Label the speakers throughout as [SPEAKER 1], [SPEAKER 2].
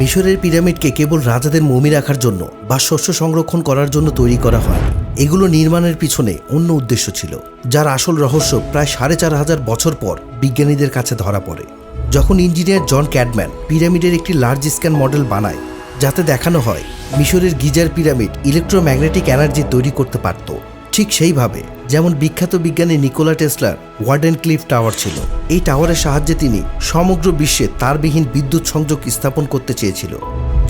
[SPEAKER 1] মিশরের পিরামিডকে কেবল রাজাদের মমি রাখার জন্য বা শস্য সংরক্ষণ করার জন্য তৈরি করা হয়। এগুলো নির্মাণের পিছনে অন্য উদ্দেশ্য ছিল, যার আসল রহস্য প্রায় সাড়ে চার হাজার বছর পর বিজ্ঞানীদের কাছে ধরা পড়ে। যখন ইঞ্জিনিয়ার জন ক্যাডম্যান পিরামিডের একটি লার্জ স্ক্যান মডেল বানায়, যাতে দেখানো হয় মিশরের গিজার পিরামিড ইলেকট্রোম্যাগনেটিক এনার্জি তৈরি করতে পারত। ঠিক সেইভাবে যেমন বিখ্যাত বিজ্ঞানী নিকোলা টেসলার ওয়ার্ডেন ক্লিফ টাওয়ার ছিল। এই টাওয়ারের সাহায্যে তিনি সমগ্র বিশ্বে তারবিহীন বিদ্যুৎ সংযোগ স্থাপন করতে চেয়েছিল।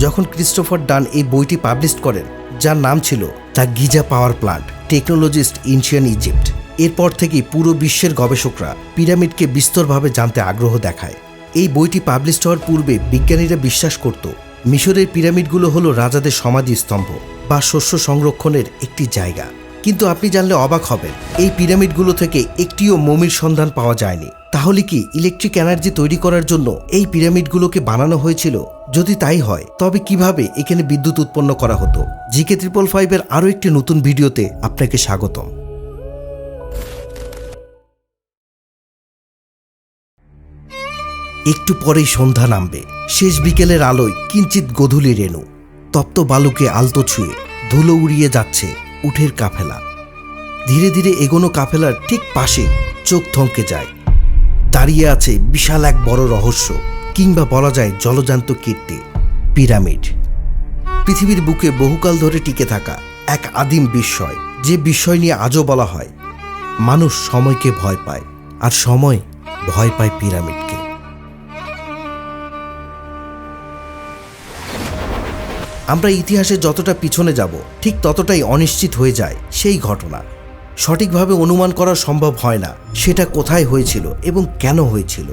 [SPEAKER 1] যখন ক্রিস্টোফার ডান এই বইটি পাবলিশ করেন, যার নাম ছিল the Giza power plant, technologist ancient Egypt. এরপর থেকেই পুরো বিশ্বের গবেষকরা পিরামিডকে বিস্তরভাবে জানতে আগ্রহ দেখায়। এই বইটি পাবলিশ হওয়ার পূর্বে বিজ্ঞানীরা বিশ্বাস করত, মিশরের পিরামিডগুলো হলো রাজাদের সমাধি স্তম্ভ বা শস্য সংরক্ষণের একটি জায়গা। কিন্তু আপনি জানলে অবাক হবেন। এই পিরামিডগুলো থেকে একটিও মমির সন্ধান পাওয়া যায়নি। তাহলে কি ইলেকট্রিক এনার্জি তৈরি করার জন্য এই পিরামিডগুলোকে বানানো হয়েছিল? যদি তাই হয়, তবে কীভাবে এখানে বিদ্যুৎ উৎপন্ন করা হতো? জিকে ট্রিপল ফাইভের আরও একটি নতুন ভিডিওতে আপনাকে স্বাগতম। একটু পরেই সন্ধ্যা নামবে। শেষ বিকেলের আলোয় কিঞ্চিত গধূলি রেণু। তপ্ত বালুকে আলতো ছুঁয়ে ধুলো উড়িয়ে যাচ্ছে উঠের কাফেলা। ধীরে ধীরে এগোনো কাফেলার ঠিক পাশে চোখ থমকে যায়। দাঁড়িয়ে আছে বিশাল এক বড় রহস্য, কিংবা বলা যায় জলজান্ত কীর্তি, পিরামিড। পৃথিবীর বুকে বহুকাল ধরে টিকে থাকা এক আদিম বিস্ময়, যে বিষয় নিয়ে আজও বলা হয়, মানুষ সময়কে ভয় পায়, আর সময় ভয় পায় পিরামিডকে। আমরা ইতিহাসে যতটা পিছনে যাব, ঠিক ততটাই অনিশ্চিত হয়ে যায় সেই ঘটনা। সঠিকভাবে অনুমান করা সম্ভব হয় না সেটা কোথায় হয়েছিল এবং কেন হয়েছিল।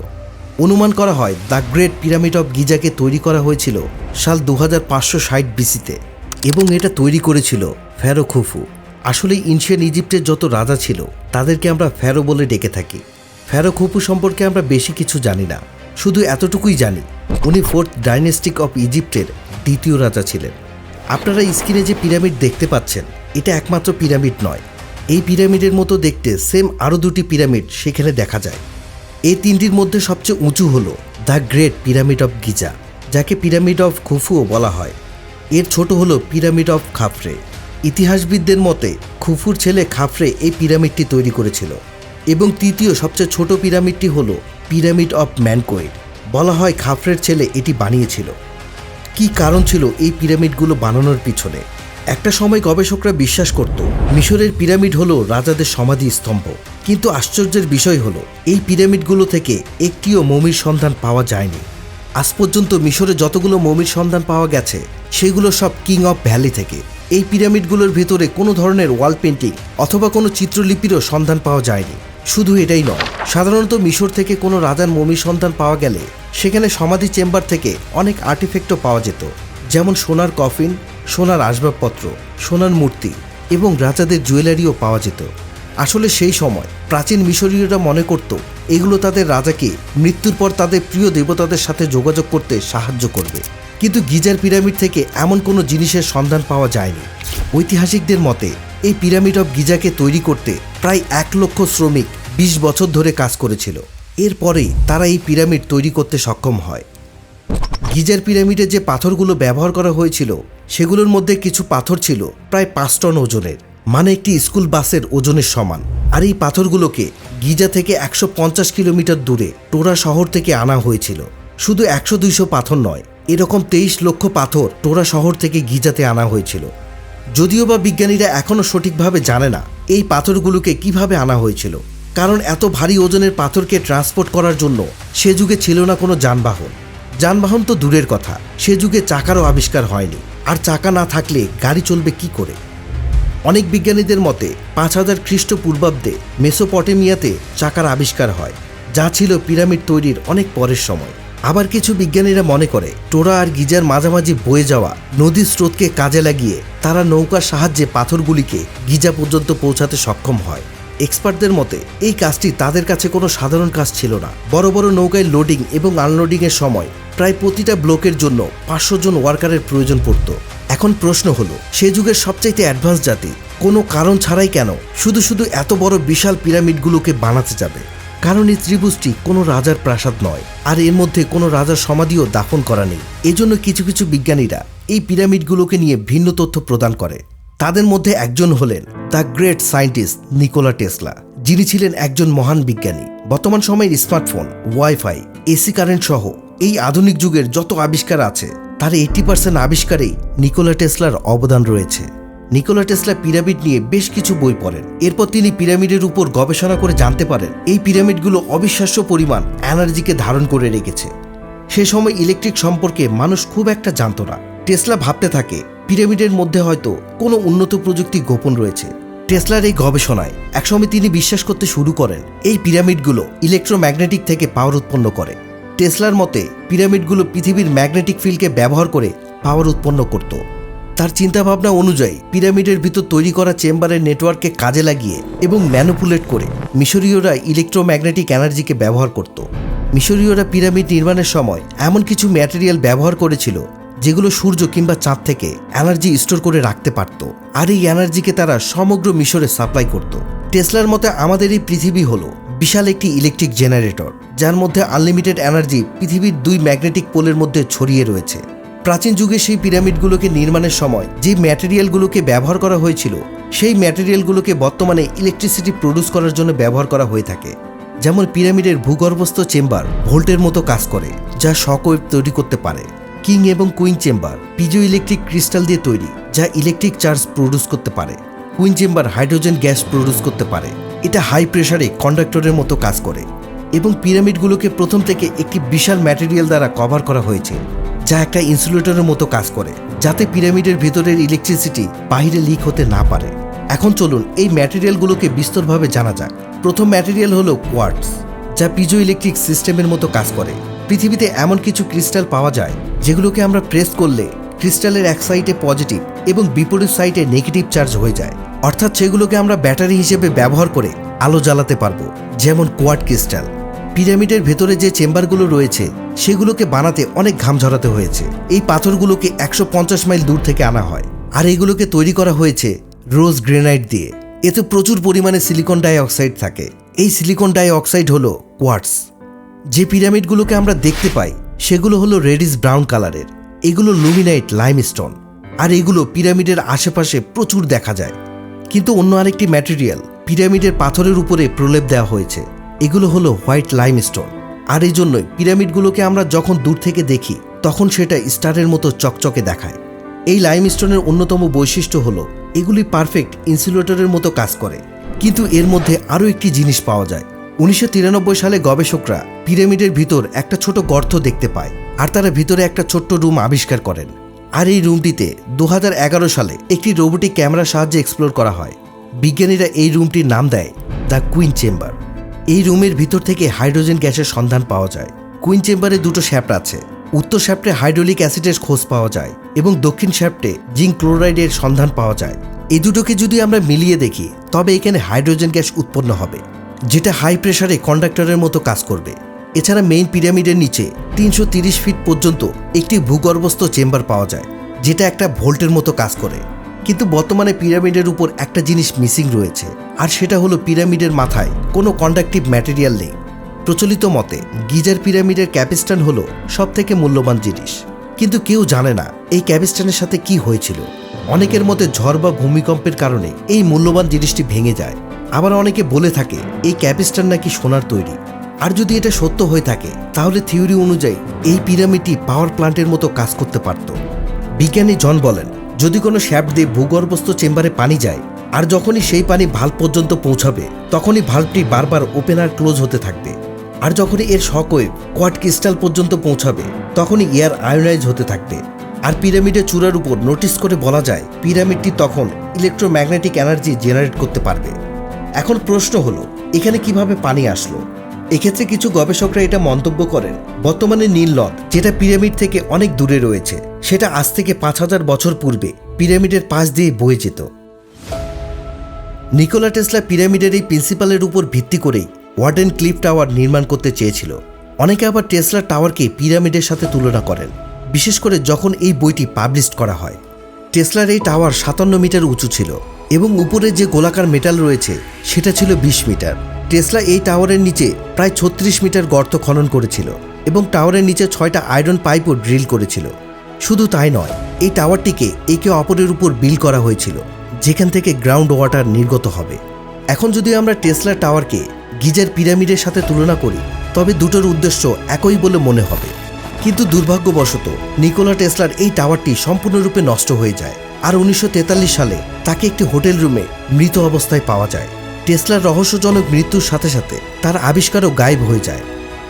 [SPEAKER 1] অনুমান করা হয়, দ্য গ্রেট পিরামিড অফ গিজাকে তৈরি করা হয়েছিল সাল দু হাজার পাঁচশো ষাট বিসিতে এবং এটা তৈরি করেছিল ফ্যারো খুফু। আসলে ইনশিয়ান ইজিপ্টের যত রাজা ছিল, তাদেরকে আমরা ফ্যারো বলে ডেকে থাকি। ফ্যারো খুফু সম্পর্কে আমরা বেশি কিছু জানি না, শুধু এতটুকুই জানি, উনি ফোর্থ ডাইনেস্টিক অফ ইজিপ্টের দ্বিতীয় রাজা ছিলেন। আপনারা স্ক্রিনে যে পিরামিড দেখতে পাচ্ছেন, এটা একমাত্র পিরামিড নয়। এই পিরামিডের মতো দেখতে সেম আরও দুটি পিরামিড সেখানে দেখা যায়। এই তিনটির মধ্যে সবচেয়ে উঁচু হলো the great pyramid of Giza, যাকে পিরামিড অফ খুফুও বলা হয়। এর ছোট হলো পিরামিড অফ খাফরে। ইতিহাসবিদদের মতে, খুফুর ছেলে খাফরে এই পিরামিডটি তৈরি করেছিল। এবং তৃতীয় সবচেয়ে ছোট পিরামিডটি হলো পিরামিড অফ ম্যানকোয়েড। বলা হয় খাফরের ছেলে এটি বানিয়েছিল। কি কারণ ছিল এই পিরামিডগুলো বানানোর পিছনে? একটা সময় গবেষকরা বিশ্বাস করত, মিশরের পিরামিড হলো রাজাদের সমাধি স্তম্ভ কিন্তু আশ্চর্যের বিষয় হলো, এই পিরামিডগুলো থেকে একটিও মমির সন্ধান পাওয়া যায়নি। আজ পর্যন্ত মিশরে যতগুলো মমির সন্ধান পাওয়া গেছে, সেগুলো সব কিং অফ ভ্যালি থেকে। এই পিরামিডগুলোর ভেতরে কোনো ধরনের ওয়াল পেন্টিং অথবা কোনো চিত্রলিপিরও সন্ধান পাওয়া যায়নি। শুধু এটাই নয়, সাধারণত মিশর থেকে কোনো রাজার মমির সন্ধান পাওয়া গেলে সেখানে সমাধি চেম্বার থেকে অনেক আর্টিফেক্টও পাওয়া যেত, যেমন সোনার কফিন, সোনার আসবাবপত্র, সোনার মূর্তি এবং রাজাদের জুয়েলারিও পাওয়া যেত। আসলে সেই সময় প্রাচীন মিশরীয়রা মনে করত, এগুলো তাদের রাজাকে মৃত্যুর পর তাদের প্রিয় দেবতাদের সাথে যোগাযোগ করতে সাহায্য করবে। কিন্তু গিজার পিরামিড থেকে এমন কোনো জিনিসের সন্ধান পাওয়া যায়নি। ঐতিহাসিকদের মতে, এই পিরামিড অফ গিজাকে তৈরি করতে প্রায় এক লক্ষ শ্রমিক বিশ বছর ধরে কাজ করেছিল। এরপরেই তারা এই পিরামিড তৈরি করতে সক্ষম হয়। গিজার পিরামিডে যে পাথরগুলো ব্যবহার করা হয়েছিল, সেগুলোর মধ্যে কিছু পাথর ছিল প্রায় পাঁচ টন ওজনের মানে একটি স্কুল বাসের ওজনের সমান। আর এই পাথরগুলোকে গিজা থেকে একশো পঞ্চাশ কিলোমিটার দূরে টোরা শহর থেকে আনা হয়েছিল। শুধু একশো দুইশো পাথর নয়, এরকম তেইশ লক্ষ পাথর টোরা শহর থেকে গিজাতে আনা হয়েছিল। যদিও বা বিজ্ঞানীরা এখনও সঠিকভাবে জানে না এই পাথরগুলোকে কীভাবে আনা হয়েছিল। কারণ এত ভারী ওজনের পাথরকে ট্রান্সপোর্ট করার জন্য সে যুগে ছিল না কোনো যানবাহন। যানবাহন তো দূরের কথা, সে যুগে চাকারও আবিষ্কার হয়নি। আর চাকা না থাকলে গাড়ি চলবে কি করে? অনেক বিজ্ঞানীদের মতে, পাঁচ হাজার খ্রিস্টপূর্বাব্দে মেসোপটেমিয়াতে চাকার আবিষ্কার হয়, যা ছিল পিরামিড তৈরির অনেক পরের সময়। আবার কিছু বিজ্ঞানীরা মনে করে, টোরা আর গিজার মাঝামাঝি বয়ে যাওয়া নদীর স্রোতকে কাজে লাগিয়ে তারা নৌকার সাহায্যে পাথরগুলিকে গিজা পর্যন্ত পৌঁছাতে সক্ষম হয়। এক্সপার্টদের মতে, এই কাজটি তাদের কাছে কোনো সাধারণ কাজ ছিল না। বড় বড় নৌকায় লোডিং এবং আনলোডিংয়ের সময় প্রায় প্রতিটা ব্লকের জন্য পাঁচশো জন ওয়ার্কারের প্রয়োজন পড়ত। এখন প্রশ্ন হলো, সে যুগের সবচাইতে অ্যাডভান্স জাতি কোনো কারণ ছাড়াই কেন শুধু শুধু এত বড় বিশাল পিরামিডগুলোকে বানাতে যাবে? কারণ এই ত্রিভুজটি কোনো রাজার প্রাসাদ নয়, আর এর মধ্যে কোনো রাজার সমাধিও দাফন করা নেই। এজন্য কিছু কিছু বিজ্ঞানীরা এই পিরামিডগুলোকে নিয়ে ভিন্ন তথ্য প্রদান করে। তাদের মধ্যে একজন হলেন the great scientist Nikola Tesla. যিনি ছিলেন একজন মহান বিজ্ঞানী। বর্তমান সময়ের স্মার্টফোন, ওয়াইফাই, এসি কারেন্ট সহ এই আধুনিক যুগের যত আবিষ্কার আছে, তার এইটি পার্সেন্ট আবিষ্কারেই নিকোলা টেসলার অবদান রয়েছে। নিকোলা টেসলা পিরামিড নিয়ে বেশ কিছু বই পড়েন। এরপর তিনি পিরামিডের উপর গবেষণা করে জানতে পারেন, এই পিরামিডগুলো অবিশ্বাস্য পরিমাণ এনার্জিকে ধারণ করে রেখেছে। সে সময় ইলেকট্রিক সম্পর্কে মানুষ খুব একটা জানত না। টেসলা ভাবতে থাকে পিরামিডের মধ্যে হয়তো কোনো উন্নত প্রযুক্তি গোপন রয়েছে। টেসলার এই গবেষণায় একসময় তিনি বিশ্বাস করতে শুরু করেন, এই পিরামিডগুলো ইলেকট্রোম্যাগনেটিক থেকে পাওয়ার উৎপন্ন করে। টেসলার মতে, পিরামিডগুলো পৃথিবীর ম্যাগনেটিক ফিল্ডকে ব্যবহার করে পাওয়ার উৎপন্ন করত। তার চিন্তাভাবনা অনুযায়ী পিরামিডের ভিতর তৈরি করা চেম্বারের নেটওয়ার্ককে কাজে লাগিয়ে এবং ম্যানুপুলেট করে মিশরীয়রা ইলেকট্রোম্যাগনেটিক এনার্জিকে ব্যবহার করত। মিশরীয়রা পিরামিড নির্মাণের সময় এমন কিছু ম্যাটেরিয়াল ব্যবহার করেছিল যেগুলো সূর্য কিংবা চাঁদ থেকে এনার্জি স্টোর করে রাখতে পারত। আর এই এনার্জিকে তারা সমগ্র মিশরে সাপ্লাই করত। টেসলার মতে আমাদের এই পৃথিবী হলো বিশাল একটি ইলেকট্রিক জেনারেটর, যার মধ্যে আনলিমিটেড এনার্জি পৃথিবীর দুই ম্যাগনেটিক পোলের মধ্যে ছড়িয়ে রয়েছে। প্রাচীন যুগে সেই পিরামিডগুলোকে নির্মাণের সময় যে ম্যাটেরিয়ালগুলোকে ব্যবহার করা হয়েছিল, সেই ম্যাটেরিয়ালগুলোকে বর্তমানে ইলেকট্রিসিটি প্রডিউস করার জন্য ব্যবহার করা হয়ে থাকে, যেমন পিরামিডের ভূগর্ভস্থ চেম্বার ভোল্টের মতো কাজ করে, যা শকওয়েভ তৈরি করতে পারে। কিং এবং queen chamber piezo electric crystal দিয়ে তৈরি, যা ইলেকট্রিক চার্জ প্রডিউস করতে পারে। Queen chamber hydrogen gas produce করতে পারে। এটা হাই প্রেসারে কন্ডাক্টরের মতো কাজ করে এবং পিরামিডগুলোকে প্রথম থেকে একটি বিশাল ম্যাটেরিয়াল দ্বারা কভার করা হয়েছে, যা একটা ইনসুলেটরের মতো কাজ করে, যাতে পিরামিডের ভেতরের ইলেকট্রিসিটি বাইরে লিক হতে না পারে। এখন চলুন এই ম্যাটেরিয়ালগুলোকে বিস্তরভাবে জানা যাক। প্রথম ম্যাটেরিয়াল হলো কোয়ার্টস যা পিজো ইলেকট্রিক সিস্টেমের মতো কাজ করে। পৃথিবীতে এমন কিছু ক্রিস্টাল পাওয়া যায় যেগুলোকে আমরা প্রেস করলে ক্রিস্টালের এক সাইডে পজিটিভ এবং বিপরীত সাইডে নেগেটিভ চার্জ হয়ে যায়। অর্থাৎ সেগুলোকে আমরা ব্যাটারি হিসেবে ব্যবহার করে আলো জ্বালাতে পারব, যেমন কোয়ার্ট ক্রিস্টাল। পিরামিডের ভেতরে যে চেম্বারগুলো রয়েছে, সেগুলোকে বানাতে অনেক ঘাম ঝরাতে হয়েছে। এই পাথরগুলোকে একশো পঞ্চাশ মাইল দূর থেকে আনা হয়। আর এগুলোকে তৈরি করা হয়েছে রোজ গ্রেনাইট দিয়ে। এতে প্রচুর পরিমাণে সিলিকন ডাই অক্সাইড থাকে। এই সিলিকন ডাই অক্সাইড হলো কোয়ার্টস যে পিরামিডগুলোকে আমরা দেখতে পাই সেগুলো হলো রেডিস ব্রাউন কালারের। এগুলো লুমিনাইট লাইমস্টোন। আর এগুলো পিরামিডের আশেপাশে প্রচুর দেখা যায়। কিন্তু অন্য আরেকটি ম্যাটেরিয়াল, পিরামিডের পাথরের উপরে প্রলেপ দেওয়া হয়েছে। এগুলো হলো হোয়াইট লাইমস্টোন। আর এই জন্যই পিরামিডগুলোকে আমরা যখন দূর থেকে দেখি, তখন সেটা স্টারের মতো চকচকে দেখায়। এই লাইমস্টোনের অন্যতম বৈশিষ্ট্য হলো, এগুলি পারফেক্ট ইনসুলেটরের মতো কাজ করে। কিন্তু এর মধ্যে আরও একটি জিনিস পাওয়া যায়। উনিশশো তিরানব্বই সালে গবেষকরা পিরামিডের ভিতর একটা ছোট গর্ত দেখতে পায়, আর তারা ভিতরে একটা ছোট্ট রুম আবিষ্কার করেন। আর এই রুমটিতে দু হাজার এগারো সালে একটি রোবোটিক ক্যামেরার সাহায্যে এক্সপ্লোর করা হয়। বিজ্ঞানীরা এই রুমটির নাম দেয় দ্য কুইন চেম্বার। এই রুমের ভিতর থেকে হাইড্রোজেন গ্যাসের সন্ধান পাওয়া যায়। কুইন চেম্বারে দুটো শ্যাপ্ট আছে। উত্তর শ্যাপ্টে হাইড্রোলিক অ্যাসিডের খোঁজ পাওয়া যায় এবং দক্ষিণ শ্যাপ্টে জিঙ্ক ক্লোরাইডের সন্ধান পাওয়া যায়। এই দুটোকে যদি আমরা মিলিয়ে দেখি, তবে এখানে হাইড্রোজেন গ্যাস উৎপন্ন হবে। যেটা হাই প্রেসারে কন্ডাক্টরের মতো কাজ করবে। এছাড়া মেইন পিরামিডের নিচে তিনশো তিরিশ ফিট পর্যন্ত একটি ভূগর্ভস্থ চেম্বার পাওয়া যায়, যেটা একটা ভোল্টের মতো কাজ করে। কিন্তু বর্তমানে পিরামিডের উপর একটা জিনিস মিসিং রয়েছে, আর সেটা হলো পিরামিডের মাথায় কোনো কন্ডাক্টিভ ম্যাটেরিয়াল নেই। প্রচলিত মতে, গিজার পিরামিডের ক্যাপিস্টান হলো সব থেকে মূল্যবান জিনিস। কিন্তু কেউ জানে না এই ক্যাপিস্টানের সাথে কি হয়েছিল। অনেকের মতে ঝড় বা ভূমিকম্পের কারণে এই মূল্যবান জিনিসটি ভেঙে যায়। আবার অনেকে বলে থাকে, এই ক্যাপিস্টার নাকি সোনার তৈরি। আর যদি এটা সত্য হয়ে থাকে, তাহলে থিওরি অনুযায়ী এই পিরামিডটি পাওয়ার প্ল্যান্টের মতো কাজ করতে পারত। বিজ্ঞানী জন বলেন, যদি কোনো শ্যাফট দিয়ে ভূগর্ভস্থ চেম্বারে পানি যায়, আর যখনই সেই পানি ভাল্ব পর্যন্ত পৌঁছাবে, তখনই ভাল্বটি বারবার ওপেন আর ক্লোজ হতে থাকবে। আর যখনই এর শকওয়েভ কোয়াট ক্রিস্টাল পর্যন্ত পৌঁছাবে, তখনই এয়ার আয়োনাইজ হতে থাকবে। আর পিরামিডের চূড়ার উপর নোটিস করে বলা যায়, পিরামিডটি তখন ইলেকট্রোম্যাগনেটিক এনার্জি জেনারেট করতে পারবে। এখন প্রশ্ন হলো, এখানে কীভাবে পানি আসলো? এক্ষেত্রে কিছু গবেষকরা এটা মন্তব্য করেন, বর্তমানে নীল নদ, যেটা পিরামিড থেকে অনেক দূরে রয়েছে, সেটা আজ থেকে পাঁচ হাজার বছর পূর্বে পিরামিডের পাশ দিয়ে বয়ে যেত। নিকোলা টেসলা পিরামিডের এই প্রিন্সিপালের উপর ভিত্তি করেই ওয়ার্ডেন ক্লিফ টাওয়ার নির্মাণ করতে চেয়েছিল। অনেকে আবার টেসলা টাওয়ারকে পিরামিডের সাথে তুলনা করেন, বিশেষ করে যখন এই বইটি পাবলিশ করা হয়। টেসলার এই টাওয়ার সাতান্ন মিটার উঁচু ছিল। এবং উপরে যে গোলাকার মেটাল রয়েছে, সেটা ছিল বিশ মিটার। টেসলা এই টাওয়ারের নিচে প্রায় ছত্রিশ মিটার গর্ত খনন করেছিল এবং টাওয়ারের নিচে ছয়টা আয়রন পাইপও ড্রিল করেছিল। শুধু তাই নয়, এই টাওয়ারটিকে একে অপরের উপর বিল করা হয়েছিল, যেখান থেকে গ্রাউন্ড ওয়াটার নির্গত হবে। এখন যদি আমরা টেসলা টাওয়ারকে গিজার পিরামিডের সাথে তুলনা করি, তবে দুটোর উদ্দেশ্য একই বলে মনে হবে। কিন্তু দুর্ভাগ্যবশত, নিকোলা টেসলার এই টাওয়ারটি সম্পূর্ণরূপে নষ্ট হয়ে যায়। আর উনিশশো তেতাল্লিশ সালে তাকে একটি হোটেল রুমে মৃত অবস্থায় পাওয়া যায়। টেসলার রহস্যজনক মৃত্যুর সাথে সাথে তার আবিষ্কারও গায়েব হয়ে যায়।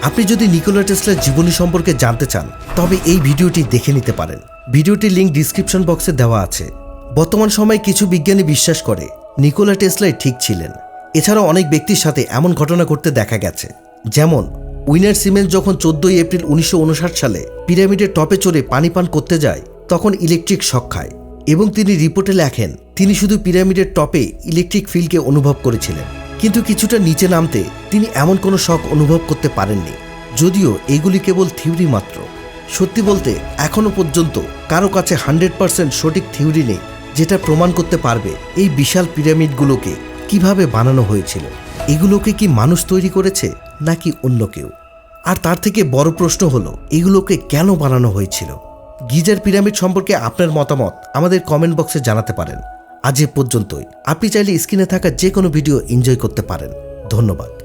[SPEAKER 1] আপনি যদি নিকোলা টেসলার জীবনী সম্পর্কে জানতে চান, তবে এই ভিডিওটি দেখে নিতে পারেন। ভিডিওটির লিঙ্ক ডিসক্রিপশন বক্সে দেওয়া আছে। বর্তমান সময়ে কিছু বিজ্ঞানী বিশ্বাস করে নিকোলা টেসলাই ঠিক ছিলেন। এছাড়াও অনেক ব্যক্তির সাথে এমন ঘটনা ঘটতে দেখা গেছে। যেমন, উইনার সিমেন্স যখন চোদ্দই এপ্রিল উনিশশো উনষাট সালে পিরামিডের টপে চড়ে পানি পান করতে যায়, তখন ইলেকট্রিক শক খায়। এবং তিনি রিপোর্টে লেখেন, তিনি শুধু পিরামিডের টপে ইলেকট্রিক ফিল্ডকে অনুভব করেছিলেন, কিন্তু কিছুটা নিচে নামতে তিনি এমন কোনো শখ অনুভব করতে পারেননি, যদিও এগুলি কেবল থিওরি মাত্র। সত্যি বলতে এখনও পর্যন্ত কারও কাছে হান্ড্রেড পার্সেন্ট সঠিক থিওরি নেই যেটা প্রমাণ করতে পারবে এই বিশাল পিরামিডগুলোকে কীভাবে বানানো হয়েছিল। এগুলোকে কি মানুষ তৈরি করেছে নাকি অন্য কেউ? আর তার থেকে বড় প্রশ্ন হলো, এগুলোকে কেন বানানো হয়েছিল? গিজার পিরামিড সম্পর্কে আপনার মতামত আমাদের কমেন্ট বক্সে জানাতে পারেন। আজ এ পর্যন্তই। আপনি চাইলে স্ক্রিনে থাকা যে কোনো ভিডিও এনজয় করতে পারেন। ধন্যবাদ।